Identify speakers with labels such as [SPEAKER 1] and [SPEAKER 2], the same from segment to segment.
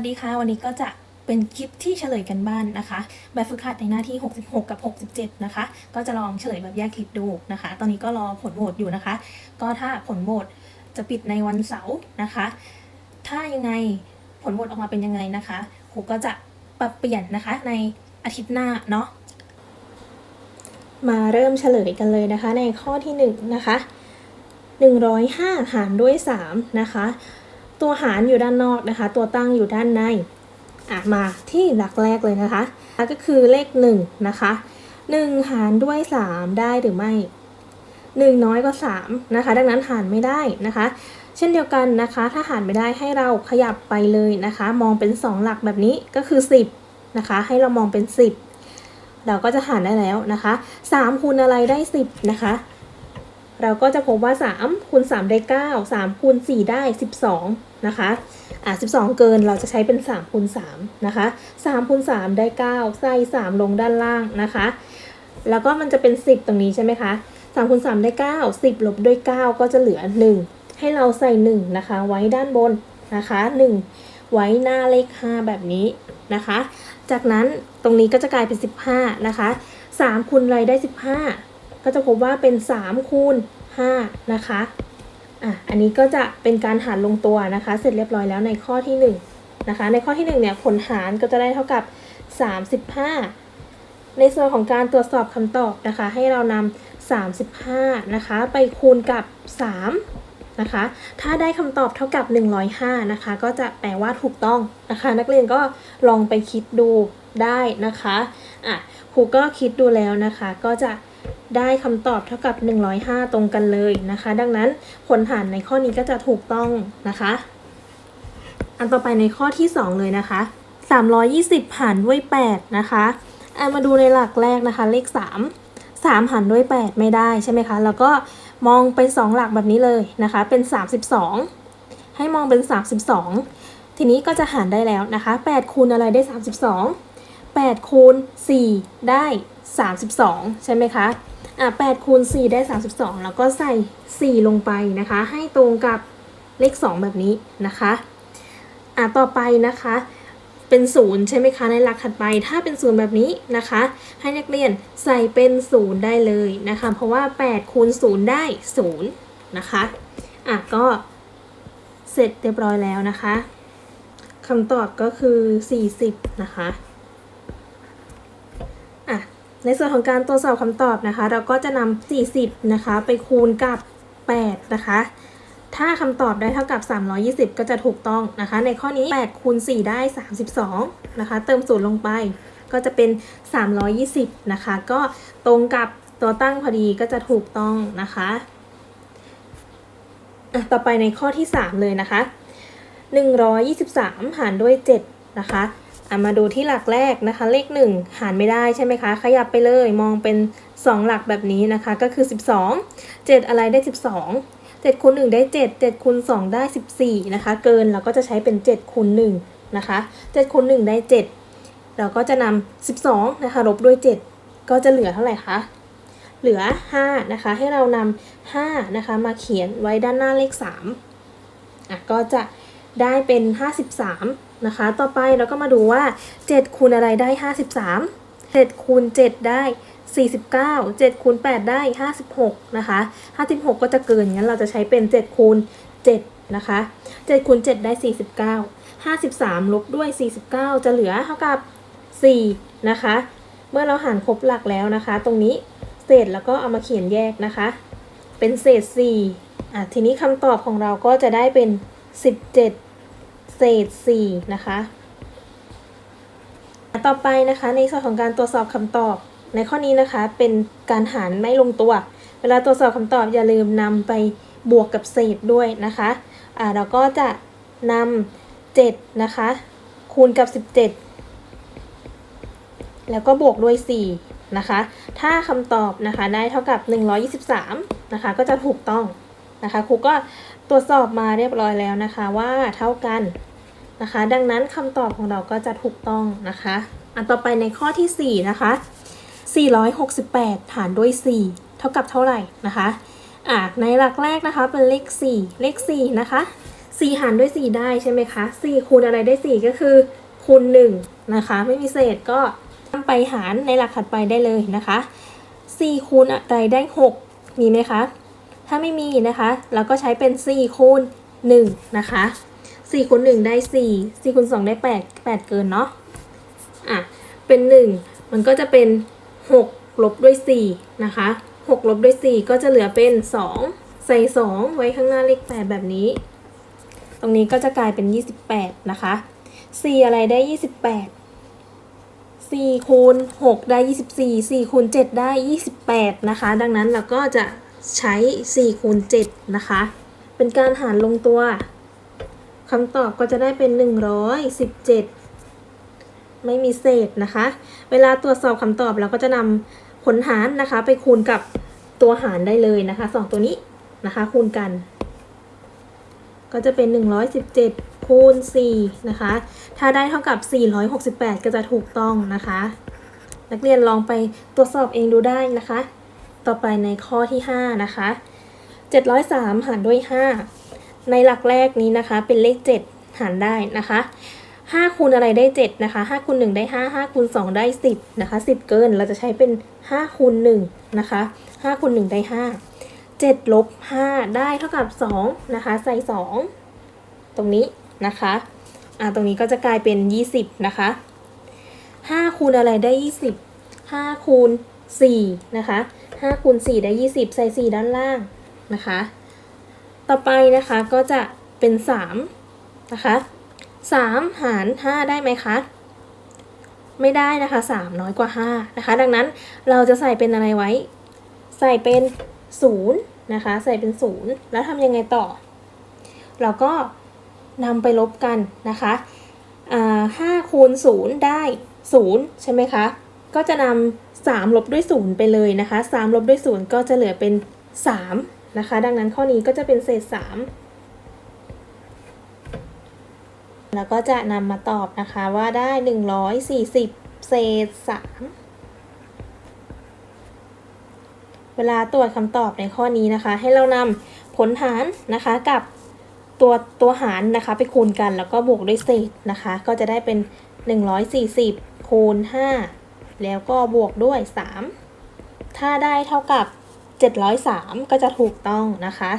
[SPEAKER 1] วัสดีค่ะ วันนี้ก็จะเป็นคลิปที่เฉลยกันบ้านนะคะแบบฝึกหัดในหน้าที่ 66 กับ 67 นะคะ ก็จะลองเฉลยแบบแยกคลิปดูนะคะ ตอนนี้ก็รอผลโหวตอยู่นะคะ ก็ถ้าผลโหวตจะปิดในวันเสาร์นะคะ ถ้ายังไงผลโหวตออกมาเป็นยังไงนะคะครูก็จะปรับเปลี่ยนนะคะในอาทิตย์หน้าเนาะมาเริ่มเฉลยกันเลยนะคะ ในข้อที่ 1 นะคะ 105 หารด้วย 3 นะคะ ตัวหารอยู่ด้านนอกนะคะ ตัวตั้งอยู่ด้านในอะมาที่หลักแรกเลยนะคะ ก็คือเลข1นะคะ1 หารด้วย 3 ได้หรือไม่ 1 น้อยกว่า3นะคะ ดังนั้นหารไม่ได้นะคะ เช่นเดียวกันนะคะ ถ้าหารไม่ได้ให้เราขยับไปเลยนะคะ มองเป็น 2 หลักแบบนี้ก็คือ 10นะคะ ให้เรามองเป็น 10 เราก็จะหารได้แล้วนะคะ3คูณอะไรได้ 10นะคะ เราก็จะพบว่า3คูณ3ได้9 3คูณ4ได้ 12 นะคะอะ12 เกินเราจะใช้เป็น3คูณ3นะคะ3คูณ3ได้ 9 ใส่ 3 ลงด้านล่างนะคะ แล้วก็มันจะเป็น 10 ตรงนี้ใช่ไหมคะ3คูณ3ได้ 9 10 ลบด้วย 9 ก็จะเหลือ 1 ให้เราใส่ 1 นะคะ ไว้ด้านบนนะคะ 1 ไว้หน้าเลข 5 แบบนี้นะคะ จากนั้นตรงนี้ก็จะกลายเป็น 15 นะคะ3คูณอะไรได้ 15 ก็จะพบว่าเป็น 3 คูณ 5 นะคะอะอันนี้ก็จะเป็นการหารลงตัวนะคะ เสร็จเรียบร้อยแล้วในข้อที่1นะคะในข้อที่1เนี่ยผลหารก็จะได้เท่ากับ 35 ในส่วนของการตรวจสอบคำตอบนะคะ ให้เรานำ35นะคะไปคูณกับ 3 นะคะ ถ้าได้คำตอบเท่ากับ 105 นะคะ ก็จะแปลว่าถูกต้องนะคะ นักเรียนก็ลองไปคิดดูได้นะคะอะครูก็คิดดูแล้วนะคะ ก็จะ ได้คำตอบเท่ากับ 105 ตรงกันเลยนะคะ ดังนั้นผลหารในข้อนี้ก็จะถูกต้องนะคะ อันต่อไปในข้อที่ 2 เลยนะคะ 320 หารด้วย 8 นะคะอะมาดูในหลักแรกนะคะ เลข 3 3 หารด้วย 8 ไม่ได้ใช่ไหมคะ แล้วก็มองเป็น 2 หลักแบบนี้เลยนะคะ เป็น 32 ให้มองเป็น 32 ทีนี้ก็จะหารได้แล้วนะคะ 8 คูณอะไรได้ 32 8 คูณ 4 ได้ 32 ใช่ไหมคะ อะ8คูณ4ได้32แล้วก็ใส่4ลงไปนะคะ ให้ตรงกับเลข2แบบนี้นะคะอะต่อไปนะคะเป็น0ใช่ไหมคะในหลักถัดไปถ้าเป็น0แบบนี้นะคะ ให้นักเรียนใส่เป็น0ได้เลยนะคะ เพราะว่า8คูณ0ได้0นะคะอะก็เสร็จเรียบร้อยแล้วนะคะคำตอบก็คือ 40 นะคะ ในส่วนของการตรวจสอบคำตอบนะคะ เราก็จะนำ40 นะคะ ไปคูณกับ 8 นะคะ ถ้าคำตอบได้เท่ากับ 320 ก็จะถูกต้องนะคะ ในข้อนี้ 8 คูณ 4 ได้ 32 นะคะ เติมศูนย์ลงไปก็จะเป็น 320 นะคะ ก็ตรงกับตัวตั้งพอดีก็จะถูกต้องนะคะต่อไปในข้อที่ 3 เลยนะคะ 123 หารด้วย 7 นะคะ อะมาดูที่หลักแรกนะคะ เลข 1 หารไม่ได้ใช่ไหมคะ ขยับไปเลยมองเป็น 2 หลักแบบนี้นะคะ ก็คือ 12 7 อะไรได้ 12 7คูณ1ได้ 7 7คูณ2ได้ 14 นะคะ เกินเราก็จะใช้เป็น7คูณ1นะคะ7คูณ1ได้ 7 เราก็จะนำ12นะคะลบด้วย 7 ก็จะเหลือเท่าไหร่คะ เหลือ5นะคะ ให้เรานำ5นะคะมาเขียนไว้ด้านหน้าเลข3อะก็จะได้เป็น 53 นะคะ ต่อไปเราก็มาดูว่า 7 คูณอะไรได้ 53 7คูณ7ได้ 49 7คูณ8ได้ 56 นะคะ 56 ก็จะเกิน งั้นเราจะใช้เป็น 7 คูณ7นะคะ 7คูณ7ได้ 49 53 ลบด้วย 49 จะเหลือเท่ากับ 4 นะคะ เมื่อเราหารครบหลักแล้วนะคะ ตรงนี้เศษแล้วก็เอามาเขียนแยกนะคะ เป็นเศษ4อะทีนี้คำตอบของเราก็จะได้เป็น 17 เศษ 4 นะคะ ต่อไปนะคะในส่วนของการตรวจสอบคำตอบ ในข้อนี้นะคะเป็นการหารไม่ลงตัว เวลาตรวจสอบคำตอบอย่าลืมนำไปบวกกับเศษด้วยนะคะอ่าเราก็จะนำ7นะคะคูณกับ 17 แล้วก็บวกด้วย 4 นะคะ ถ้าคำตอบนะคะได้เท่ากับ 123 นะคะ ก็จะถูกต้องนะคะครูก็ตรวจสอบมาเรียบร้อยแล้วนะคะว่าเท่ากัน นะคะ ดังนั้นคำตอบของเราก็จะถูกต้องนะคะ อันต่อไปในข้อที่ 4 นะคะ 468หารด้วย 4 เท่ากับเท่าไหร่นะคะอะในหลักแรกนะคะเป็นเลข 4 เลข 4 นะคะสี่หารด้วยสี่ได้ใช่ไหมคะสี่คูณอะไรได้สี่ก็คือคูณหนึ่งนะคะ ไม่มีเศษก็นำไปหารในหลักถัดไปได้เลยนะคะสี่คูณอะไรได้หกมีไหมคะ ถ้าไม่มีนะคะ เราก็ใช้เป็นสี่คูณหนึ่งนะคะ สี่คูณหนึ่งได้สี่สี่คูณสองได้แปดแปดเกินเนาะอะเป็นหนึ่งมันก็จะเป็นหกลบด้วยสี่นะคะหกลบด้วยสี่ก็จะเหลือเป็นสองใส่สองไว้ข้างหน้าเลขแปดแบบนี้ ตรงนี้ก็จะกลายเป็น28นะคะ4อะไรได้28 4คูณ6ได้24 4คูณ7ได้28นะคะ ดังนั้นเราก็จะใช้4คูณ7นะคะ เป็นการหารลงตัว คำตอบก็จะได้เป็น 117 ไม่มีเศษนะคะ เวลาตรวจสอบคำตอบเราก็จะนำผลหารนะคะ ไปคูณกับตัวหารได้เลยนะคะสองตัวนี้นะคะคูณกัน ก็จะเป็น 117 คูณ 4 นะคะ ถ้าได้เท่ากับ 468 ก็จะถูกต้องนะคะ นักเรียนลองไปตรวจสอบเองดูได้นะคะ ต่อไปในข้อที่ 5 นะคะ 703 หารด้วย 5 ในหลักแรกนี้นะคะ เป็นเลข 7 หารได้นะคะ5คูณอะไรได้ 7 นะคะ5คูณ1ได้ 5 5คูณ2ได้ 10 นะคะ 10 เกินเราจะใช้เป็น 5คูณ1นะคะ5คูณ1ได้ 5 7ลบ5ได้เท่ากับ2นะคะใส่ 2 ตรงนี้นะคะอ่าตรงนี้ก็จะกลายเป็น 20 นะคะ5คูณอะไรได้ 20 5คูณ4นะคะ5คูณ4ได้ 20 ใส่ 4 ด้านล่างนะคะ ต่อไปนะคะก็จะเป็น 3 นะคะ 3 หาร 5 ได้ไหมคะ ไม่ได้นะคะ 3 น้อยกว่า 5 นะคะ ดังนั้นเราจะใส่เป็นอะไรไว้ ใส่เป็น 0 นะคะ ใส่เป็น 0 แล้วทำยังไงต่อ เราก็นำไปลบกันนะคะอ่า5คูณ0ได้0ใช่ไหมคะ ก็จะนำ3ลบด้วย0ไปเลยนะคะ3ลบด้วย0ก็จะเหลือเป็น3 นะคะ ดังนั้นข้อนี้ก็จะเป็นเศษ 3 แล้วก็จะนำมาตอบนะคะว่าได้ 140 เศษ 3 เวลาตรวจคำตอบในข้อนี้นะคะ ให้เรานำผลหารนะคะกับตัวตัวหารนะคะไปคูณกันแล้วก็บวกด้วยเศษนะคะ ก็จะได้เป็น 140คูณ5แล้วก็บวกด้วย 3 ถ้าได้เท่ากับ 703 ก็จะถูกต้องนะคะ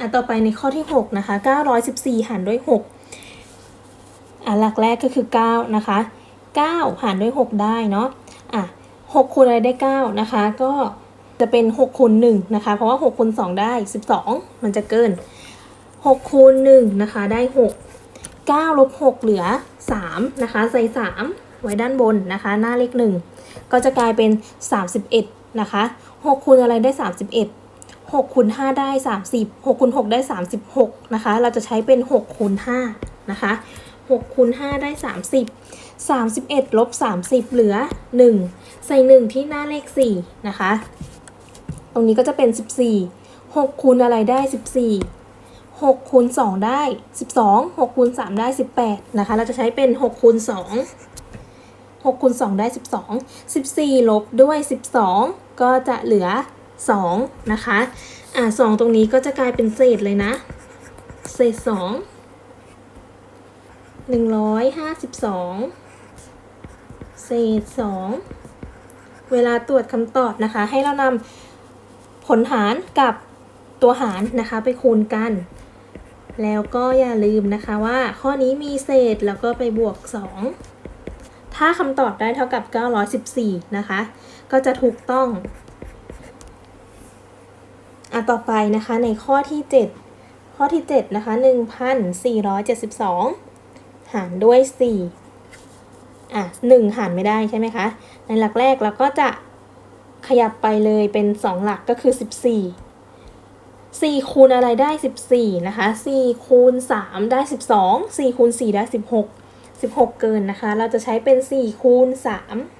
[SPEAKER 1] อะต่อไปในข้อที่ 6 นะคะ 914 หารด้วย 6อะหลักแรกก็คือ 9 นะคะ 9 หารด้วย 6 ได้เนาะอะ6คูณอะไรได้ 9 นะคะ ก็จะเป็น6คูณ1นะคะ เพราะว่า6คูณ2ได้ 12 มันจะเกิน6คูณ1นะคะ ได้ 6 9ลบ6เหลือ 3 นะคะ ใส่ 3 ไว้ด้านบนนะคะ หน้าเลข 1 ก็จะกลายเป็น 31 นะคะ 6คูณอะไรได้ 31 6คูณ5ได้ 30 6คูณ6ได้ 36 นะคะ เราจะใช้เป็น6คูณ5นะคะ6คูณ5ได้ 30 31ลบ30 เหลือ 1 ใส่ 1 ที่หน้าเลข 4 นะคะ ตรงนี้ก็จะเป็น 14 6คูณอะไรได้ 14 6คูณ2ได้ 12 6คูณ3ได้ 18 นะคะ เราจะใช้เป็น6คูณ2 6คูณ2ได้ 12 14 ลบด้วย 12 ก็จะเหลือ 2 นะคะ อ่า2ตรงนี้ก็จะกลายเป็นเศษเลยนะ เศษ 2 152 เศษ 2 เวลาตรวจคำตอบนะคะ ให้เรานำผลหารกับตัวหารนะคะไปคูณกันแล้วก็อย่าลืมนะคะว่าข้อนี้มีเศษแล้วก็ไปบวก 2 ถ้าคำตอบได้เท่ากับ 914 นะคะ ก็จะถูกต้องอะต่อไปนะคะในข้อที่ 7 ข้อที่ 7 นะคะ 1,472 หารด้วย 4 อะ 1 หารไม่ได้ใช่ไหมคะ ในหลักแรกเราก็จะขยับไปเลยเป็น 2 หลักก็คือ 14 4 คูณอะไรได้ 14 นะคะ 4 คูณ 3 ได้ 12 4 คูณ 4 ได้ 16 16 เกินนะคะ เราจะใช้เป็น 4 คูณ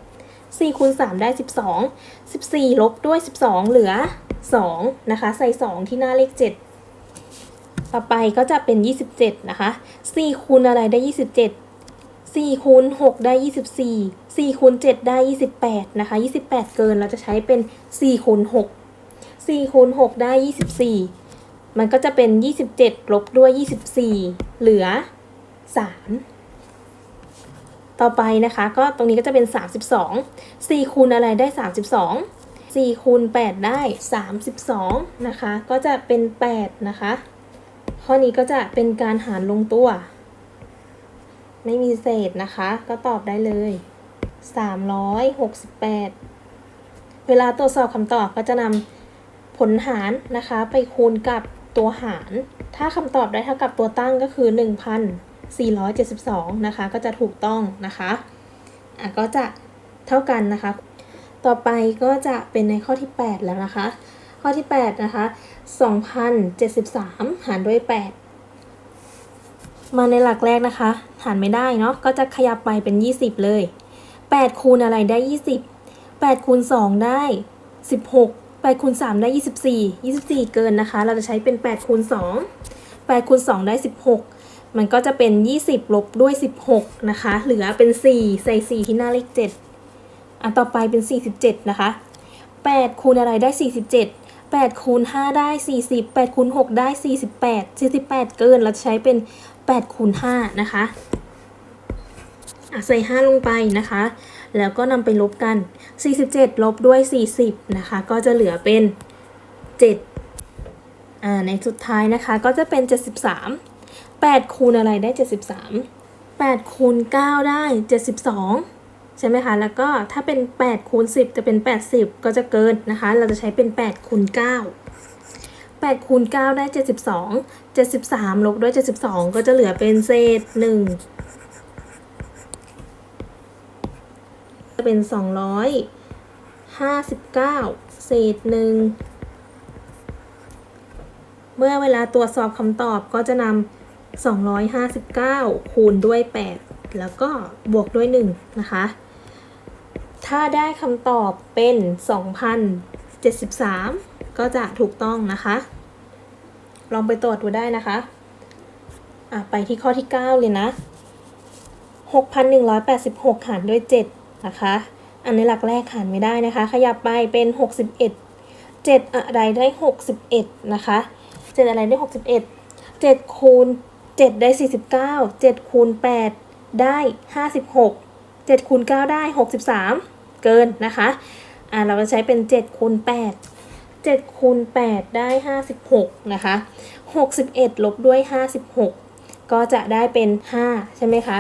[SPEAKER 1] 3 4คูณ3ได้ 12 14 ลบด้วย 12 เหลือ 2 นะคะ ใส่ 2 ที่หน้าเลข 7 ต่อไปก็จะเป็น 27 นะคะ 4 คูณอะไรได้ 27 4คูณ6ได้ 24 4คูณ7ได้ 28 นะคะ 28 เกินเราจะใช้เป็น4คูณ6 4คูณ6ได้ 24 มันก็จะเป็น 27 ลบด้วย 24 เหลือ 3 ต่อไปนะคะ ก็ตรงนี้ก็จะเป็น 32 4คูณอะไรได้ 32 4คูณ8ได้ 32 นะคะ ก็จะเป็น 8 นะคะ ข้อนี้ก็จะเป็นการหารลงตัว ไม่มีเศษนะคะ ก็ตอบได้เลย 368 เวลาตรวจสอบคำตอบก็จะนำผลหารนะคะ ไปคูณกับตัวหาร ถ้าคำตอบได้เท่ากับตัวตั้งก็คือ 472 นะคะ ก็จะถูกต้องนะคะอะก็จะเท่ากันนะคะ ต่อไปก็จะเป็นในข้อที่ 8 แล้วนะคะ ข้อที่ 8 นะคะ 2,073 หารด้วย 8 มาในหลักแรกนะคะ หารไม่ได้เนาะ ก็จะขยับไปเป็น 20 เลย 8 คูณอะไรได้ 20 8คูณ2ได้ 16 8คูณ3ได้ 24 24 เกินนะคะ เราจะใช้เป็น8คูณ2 8คูณ2ได้ 16 มันก็จะเป็น 20 ลบด้วย 16 นะคะ เหลือเป็น 4 ใส่ 4 ที่หน้าเลข 7อะต่อไปเป็น 47 นะคะ 8 คูณอะไรได้ 47 8คูณ5ได้ 40 8คูณ6ได้ 48 48 เกินเราจะใช้เป็น 8คูณ5นะคะอะใส่ 5 ลงไปนะคะ แล้วก็นำไปลบกัน 47 ลบด้วย 40 นะคะ ก็จะเหลือเป็น7อ่าในสุดท้ายนะคะก็จะเป็น 73 8คูณอะไรได้ 73 8คูณ9ได้ 72 ใช่ไหมคะ แล้วก็ถ้าเป็น8คูณ10 จะเป็น 80 ก็จะเกินนะคะ เราจะใช้เป็น8คูณ9 8คูณ9ได้ 72 73 ลบด้วย 72 ก็จะเหลือเป็นเศษ 1 จะเป็น 259 เศษ 1 เมื่อเวลาตรวจสอบคำตอบก็จะนำ 259 คูณด้วย 8 แล้วก็บวกด้วย 1 นะคะ ถ้าได้คำตอบเป็น 2,073 ก็จะถูกต้องนะคะ ลองไปตรวจดูได้นะคะอะไปที่ข้อที่ 9 เลยนะ 6,186 หารด้วย 7 นะคะ อันในหลักแรกหารไม่ได้นะคะ ขยับไปเป็น 61 7 อะไรได้ 61 นะคะ 7 อะไรได้ 61 7คูณ 7 ได้ 49 7คูณ8ได้ 56 7คูณ9ได้ 63 เกินนะคะ อ่าเราจะใช้เป็น7คูณ8 7คูณ8ได้ 56 นะคะ 61 ลบด้วย 56 ก็จะได้เป็น 5 ใช่ไหมคะ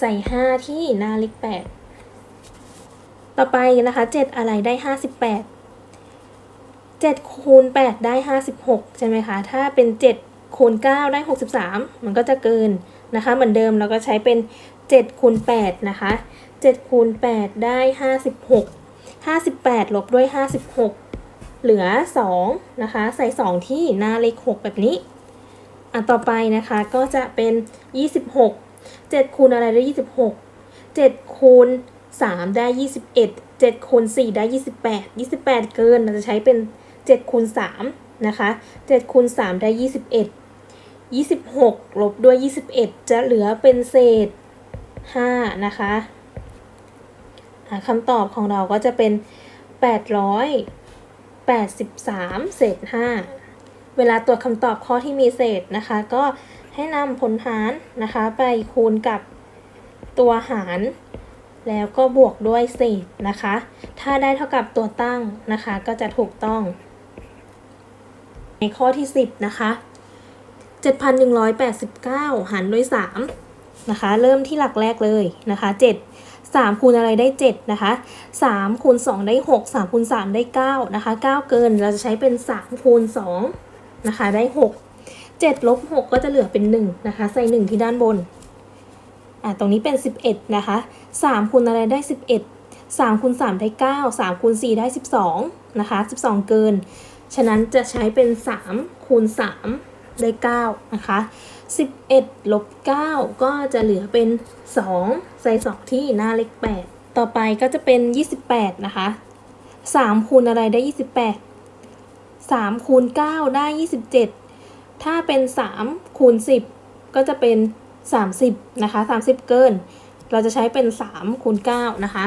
[SPEAKER 1] ใส่ 5 ที่หน้าเลข8 ต่อไปนะคะ 7 อะไรได้ 58 7คูณ8ได้ 56 ใช่ไหมคะ ถ้าเป็น 7 คูณ 9 ได้ 63 มันก็จะเกินนะคะ เหมือนเดิมเราก็ใช้เป็น7คูณ8นะคะ7คูณ8ได้ 56 58 ลบด้วย 56 เหลือ 2 นะคะ ใส่ 2 ที่หน้าเลข 6 แบบนี้ อะ ต่อไปนะคะก็จะเป็น 26 7คูณอะไรได้ 26 7คูณ3 ได้ 21 7คูณ4ได้ 28 28 เกิน เราจะใช้เป็น7คูณ3นะคะ7คูณ3ได้ 21 26 ลบด้วย 21 จะเหลือเป็นเศษ 5 นะคะอะคำตอบของเราก็จะเป็น 883 เศษ 5 เวลาตรวจคำตอบข้อที่มีเศษนะคะ ก็ให้นำผลหารนะคะ ไปคูณกับตัวหารแล้วก็บวกด้วยเศษนะคะ ถ้าได้เท่ากับตัวตั้งนะคะ ก็จะถูกต้อง ในข้อที่ 10 นะคะ 7,189 หารด้วย 3 นะคะ เริ่มที่หลักแรกเลยนะคะ 7 3 คูณอะไรได้ 7 นะคะ 3 คูณ 2 ได้ 6 3 คูณ 3 ได้ 9 นะคะ 9 เกินเราจะใช้เป็น 3 คูณ 2 นะคะ ได้ 6 7ลบ6ก็จะเหลือเป็น 1 นะคะ ใส่ 1 ที่ด้านบน อะตรงนี้เป็น 11 นะคะ 3 คูณอะไรได้ 11 3คูณ3ได้ 9 3คูณ4ได้ 12 นะคะ 12 เกิน ฉะนั้นจะใช้เป็น 3 คูณ 3 ได้ 9 นะคะ 11 ลบ 9 ก็จะเหลือเป็น 2 ใส่2ที่หน้าเลข 8 ต่อไปก็จะเป็น 28 นะคะ 3 คูณอะไรได้ 28 3 คูณ 9 ได้ 27 ถ้าเป็น 3 คูณ 10 ก็จะเป็น 30 นะคะ 30 เกิน เราจะใช้เป็น 3 คูณ 9 นะคะ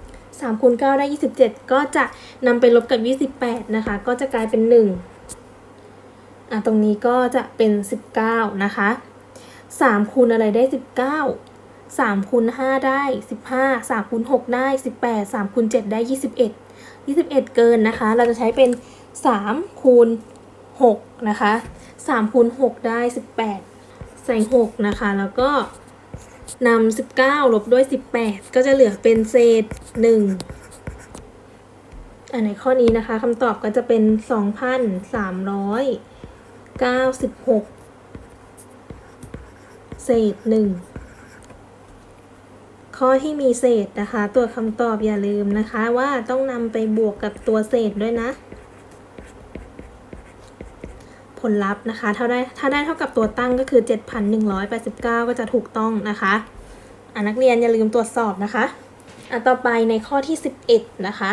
[SPEAKER 1] 3คูณ9ได้ 27 ก็จะนำไปลบกับ 28 นะคะ ก็จะกลายเป็น 1 อะตรงนี้ก็จะเป็น 19 นะคะ 3 คูณอะไรได้ 19 3คูณ5ได้ 15 3คูณ6ได้ 18 3คูณ7ได้ 21 21 เกินนะคะ เราจะใช้เป็น 3คูณ6นะคะ3คูณ6ได้ 18 ใส่6นะคะ แล้วก็นำ19 ลบด้วย 18 ก็จะเหลือเป็นเศษ 1 อันในข้อนี้นะคะคำตอบก็จะเป็น 2,396 เศษ1ข้อที่มีเศษนะคะ ตัวคำตอบอย่าลืมนะคะว่าต้องนำไปบวกกับตัวเศษด้วยนะ ผลลัพธ์นะคะถ้าได้ถ้าได้เท่ากับตัวตั้งก็คือ 7,189 ก็จะถูกต้องนะคะอะนักเรียนอย่าลืมตรวจสอบนะคะอะต่อไปในข้อที่ 11 นะคะ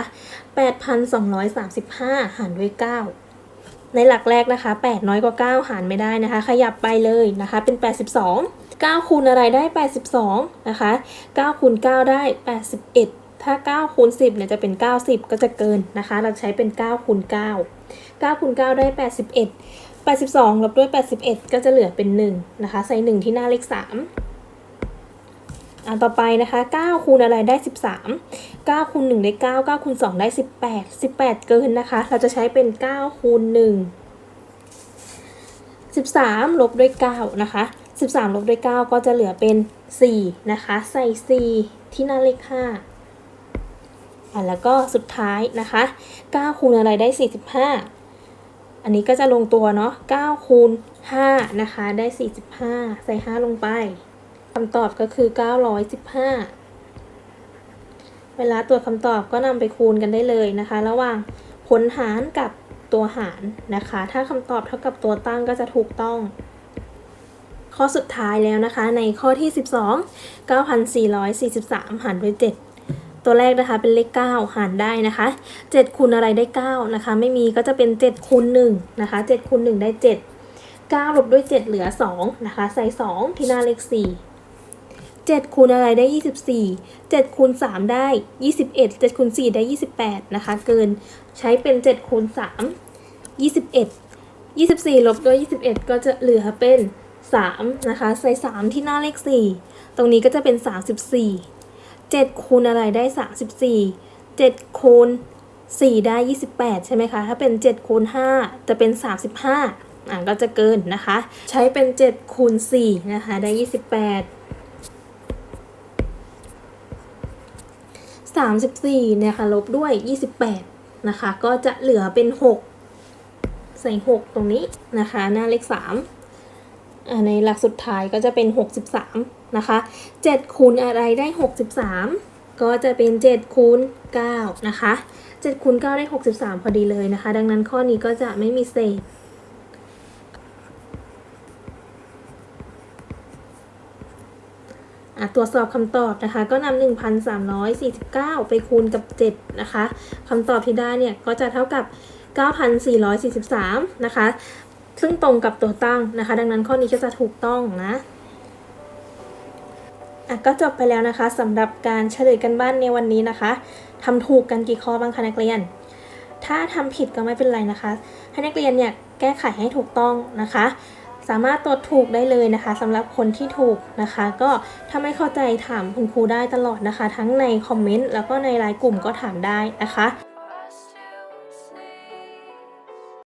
[SPEAKER 1] 8,235 หารด้วย 9 ในหลักแรกนะคะ 8 น้อยกว่า 9 หารไม่ได้นะคะ ขยับไปเลยนะคะเป็น 82 9 คูณอะไรได้ 82 นะคะ 9 คูณ 9 ได้ 81 ถ้า 9 คูณ 10 เนี่ยจะเป็น 90 ก็จะเกินนะคะ เราใช้เป็น 9 คูณ 9 9 คูณ 9 ได้ 81 82 ลบด้วย 81 ก็จะเหลือเป็น 1 นะคะ ใส่ 1 ที่หน้าเลข 3 อ่าต่อไปนะคะ 9 คูณอะไรได้ 13 9คูณ1ได้ 9 9คูณ2ได้ 18 18 เกินนะคะ เราจะใช้เป็น 9 คูณ 1 13 ลบด้วย 9 นะคะ 13 ลบด้วย 9 ก็จะเหลือเป็น 4 นะคะ ใส่ 4 ที่หน้าเลข5อะแล้วก็สุดท้ายนะคะ 9 คูณอะไรได้ 45 อันนี้ก็จะลงตัวเนาะ 9 คูณ5นะคะ ได้ 45 ใส่ 5 ลงไป คำตอบก็คือ 915 เวลาตรวจคำตอบก็นำไปคูณกันได้เลยนะคะ ระหว่างผลหารกับตัวหารนะคะ ถ้าคำตอบเท่ากับตัวตั้งก็จะถูกต้อง ข้อสุดท้ายแล้วนะคะ ในข้อที่ 12 9,443 หารด้วย 7ตัวแรกนะคะเป็นเลข 9 หารได้นะคะ 7คูณอะไรได้ 9 นะคะ ไม่มีก็จะเป็น 7คูณ1นะคะ7คูณ1ได้ 7 9ลบด้วย 7 เหลือ 2 นะคะ ใส่ 2 ที่หน้าเลข 4 7คูณอะไรได้ 24 7คูณ3ได้ 21 7คูณ4ได้ 28 นะคะ เกินใช้เป็น 7คูณ3 21 24 ลบด้วย 21 ก็จะเหลือเป็น 3 นะคะ ใส่ 3 ที่หน้าเลข 4 ตรงนี้ก็จะเป็น 34 7 คูณอะไรได้ 34 7 คูณ 4 ได้ 28 ใช่ไหมคะ ถ้าเป็น 7 คูณ 5 จะเป็น 35 อะก็จะเกินนะคะ ใช้เป็น 7 คูณ 4 นะคะ ได้ 28 34เนี่ยค่ะลบด้วย 28นะคะก็จะเหลือเป็น 6 ใส่ 6 ตรงนี้นะคะหน้าเลข3ในหลักสุดท้ายก็จะเป็น 63นะคะ7คูณอะไรได้ 63 ก็จะเป็น7คูณ9นะคะ7คูณ9ได้ 63 พอดีเลยนะคะ ดังนั้นข้อนี้ก็จะไม่มีเศษ อะ ตรวจสอบคำตอบนะคะ ก็นำ1,349 ไปคูณกับ 7 นะคะคำตอบที่ได้เนี่ย ก็จะเท่ากับ 9,443 นะคะ ซึ่งตรงกับตัวตั้งนะคะ ดังนั้นข้อนี้ก็จะถูกต้องนะอะก็จบไปแล้วนะคะสำหรับการเฉลยกันบ้านในวันนี้นะคะทำถูกกันกี่ข้อบ้างคะนักเรียน ถ้าทำผิดก็ไม่เป็นไรนะคะ ให้นักเรียนเนี่ยแก้ไขให้ถูกต้องนะคะ สามารถตรวจถูกได้เลยนะคะสำหรับคนที่ถูกนะคะ ก็ถ้าไม่เข้าใจถามคุณครูได้ตลอดนะคะ ทั้งในคอมเมนต์แล้วก็ในไลน์กลุ่มก็ถามได้นะคะ